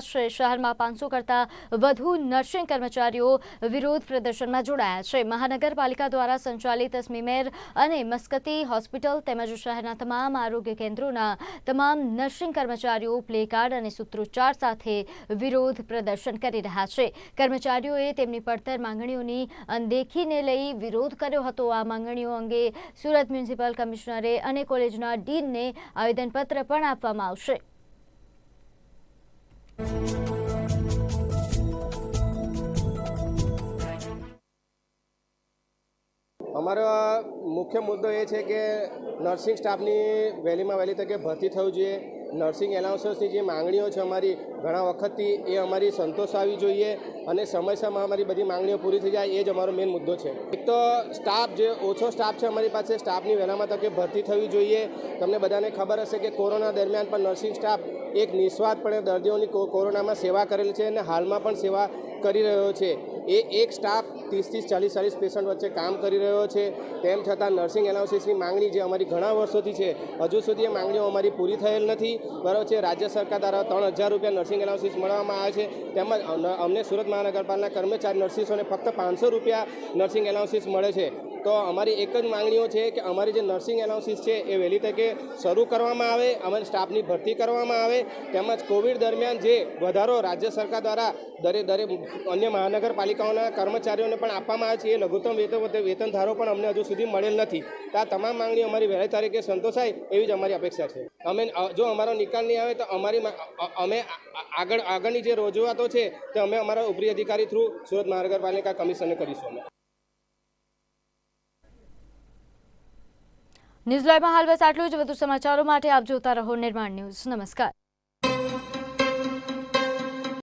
છે શહેરમાં પાંચસો કરતાં વધુ નર્સિંગ કર્મચારીઓ વિરોધ પ્રદર્શનમાં જોડાયા છે. મહાનગરપાલિકા દ્વારા સંચાલિત સ્મીમેર અને મસ્કતી હોસ્પિટલ તેમજ શહેરના તમામ આરોગ્ય કેન્દ્રોના તમામ નર્સિંગ કર્મચારીઓ પ્લેકાર્ડ અને સૂત્રોચ્ચાર સાથે વિરોધ પ્રદર્શન કરી રહ્યા છે. કર્મચારીઓએ તેમની પડતર માંગણીઓની અનદેખીને લઈ વિરોધ કર્યો હતો. આ માંગણીઓ અંગે સુરત મ્યુનિસિપલ કમિશનરે અને કોલેજના ડીનને આવેદનપત્ર પણ આપવામાં આવશે. અમારો મુખ્ય મુદ્દો એ છે કે નર્સિંગ સ્ટાફની વહેલીમાં વહેલી તકે ભરતી થવું જોઈએ. નર્સિંગ એલાઉન્સની જે માંગણીઓ છે અમારી, ઘણા વખતથી એ અમારી સંતોષ આવી જોઈએ અને સમયસરમાં અમારી બધી માંગણીઓ પૂરી થઈ જાય, એ જ અમારો મેઇન મુદ્દો છે. એક તો સ્ટાફ જે, ઓછો સ્ટાફ છે અમારી પાસે સ્ટાફની વહેલામાં તકે ભરતી થવી જોઈએ. તમને બધાને ખબર હશે કે કોરોના દરમિયાન પણ નર્સિંગ સ્ટાફ એક નિસ્વાર્થપણે દર્દીઓની કોરોનામાં સેવા કરેલી છે અને હાલમાં પણ સેવા કરી રહ્યો છે. એ એક સ્ટાફ ત્રીસ ત્રીસ ચાલીસ ચાલીસ પેશન્ટ વચ્ચે કામ કરી રહ્યો છે. તેમ છતાં નર્સિંગ એનાલિસિસની માંગણી જે અમારી ઘણા વર્ષોથી છે, હજુ સુધી એ માંગણીઓ અમારી પૂરી થયેલ નથી. બરાબર છે, રાજ્ય સરકાર દ્વારા ત્રણ હજાર રૂપિયા નર્સિંગ એલાઉન્સીસ મળવામાં આવે છે. તેમજ અમને સુરત મહાનગરપાલિકાના કર્મચારી નર્સિસોને ફક્ત પાંચસો રૂપિયા નર્સિંગ એલાઉન્સીસ મળે છે. તો અમારી એક જ માંગણીઓ છે કે અમારી જે નર્સિંગ એલાઉન્સીસ છે એ વહેલી તકે શરૂ કરવામાં આવે, અમારી સ્ટાફની ભરતી કરવામાં આવે. તેમજ કોવિડ દરમિયાન જે વધારો રાજ્ય સરકાર દ્વારા દરે દરે અન્ય મહાનગરપાલિકાઓના કર્મચારીઓને પણ આપવામાં આવે છે, એ લઘુત્તમ વેતન વેતન ધારો પણ અમને હજુ સુધી મળેલ નથી. તો આ તમામ માંગણીઓ અમારી વહેલી તારીખે સંતોષાય એવી જ અમારી અપેક્ષા છે. અમે જો અમારો નિકાલ નહીં આવે તો અમારી અમે આગળ આગળની જે રજૂઆતો છે, તે અમે અમારા ઉપરી અધિકારી થ્રુ સુરત મહાનગરપાલિકા કમિશનને કરીશું અમે. ન્યૂઝ લાઈવમાં હાલ બસ આટલું જ. વધુ સમાચારો માટે આપ જોતા રહો નિર્માણ ન્યૂઝ. નમસ્કાર.